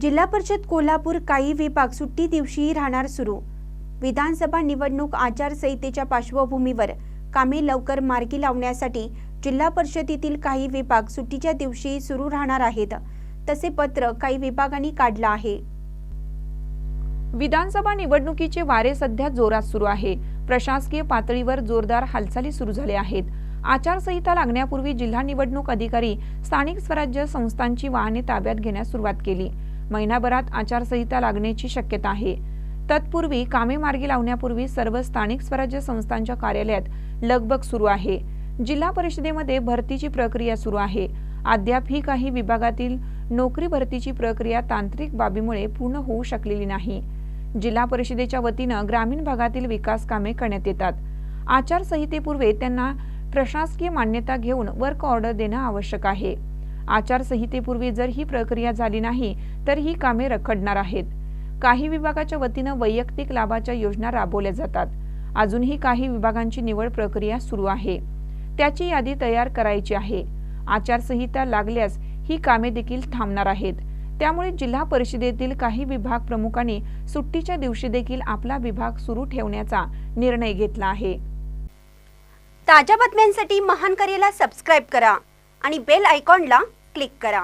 जिल्हा परिषद कोल्हापूर काही विभाग सुट्टी दिवशीही राहणार सुरू. विधानसभा निवडणूक आचारसंहितेच्या पार्श्वभूमीवर कामे लवकर मार्गी लावण्यासाठी जिल्हा परिषदेतील काही विभाग सुट्टीच्या दिवशी सुरू राहणार आहेत. तसे पत्र काही विभागांनी काढलं आहे. विधानसभा निवडणुकीचे वारे सध्या जोरात सुरू आहे. प्रशासकीय पातळीवर जोरदार हालचाली सुरू झाल्या आहेत. आचारसंहिता लागण्यापूर्वी जिल्हा निवडणूक अधिकारी स्थानिक स्वराज्य संस्थांची वाहने ताब्यात घेण्यास सुरुवात केली. महिनाभरात आचारसंहिता लागण्याची शक्यता आहे. तत्पूर्वी कामे मार्गी लावण्यापूर्वी सर्व स्थानिक स्वराज्य संस्थांच्या कार्यालयात लगबग सुरू आहे. जिल्हा परिषदेमध्ये भरतीची प्रक्रिया सुरू आहे. अद्याप ही काही विभागातील नोकरी भरतीची प्रक्रिया तांत्रिक बाबीमुळे पूर्ण होऊ शकलेली नाही. जिल्हा परिषदेच्या वतीनं ग्रामीण भागातील विकास कामे करण्यात येतात. आचारसंहितेपूर्वी त्यांना प्रशासकीय मान्यता घेऊन वर्क ऑर्डर देणं आवश्यक आहे. आचारसंहितेपूर्वी जर ही प्रक्रिया झाली नाही तर ही कामे रखडणार आहेत. काही विभागाच्या वतीनं वैयक्तिक लाभाच्या योजना राबवल्या जातात. अजूनही काही विभागांची निवड प्रक्रिया सुरू आहे. त्याची यादी तयार करायची आहे. आचारसंहिता लागल्यास ही कामे देखील थांबणार आहेत. त्यामुळे जिल्हा परिषदेतील काही विभाग प्रमुखांनी सुट्टीच्या दिवशी देखील आपला विभाग सुरू ठेवण्याचा निर्णय घेतला आहे. ताज्या बातम्यांसाठी महान करेला सबस्क्राईब करा आणि बेल आयकॉनला क्लिक करा.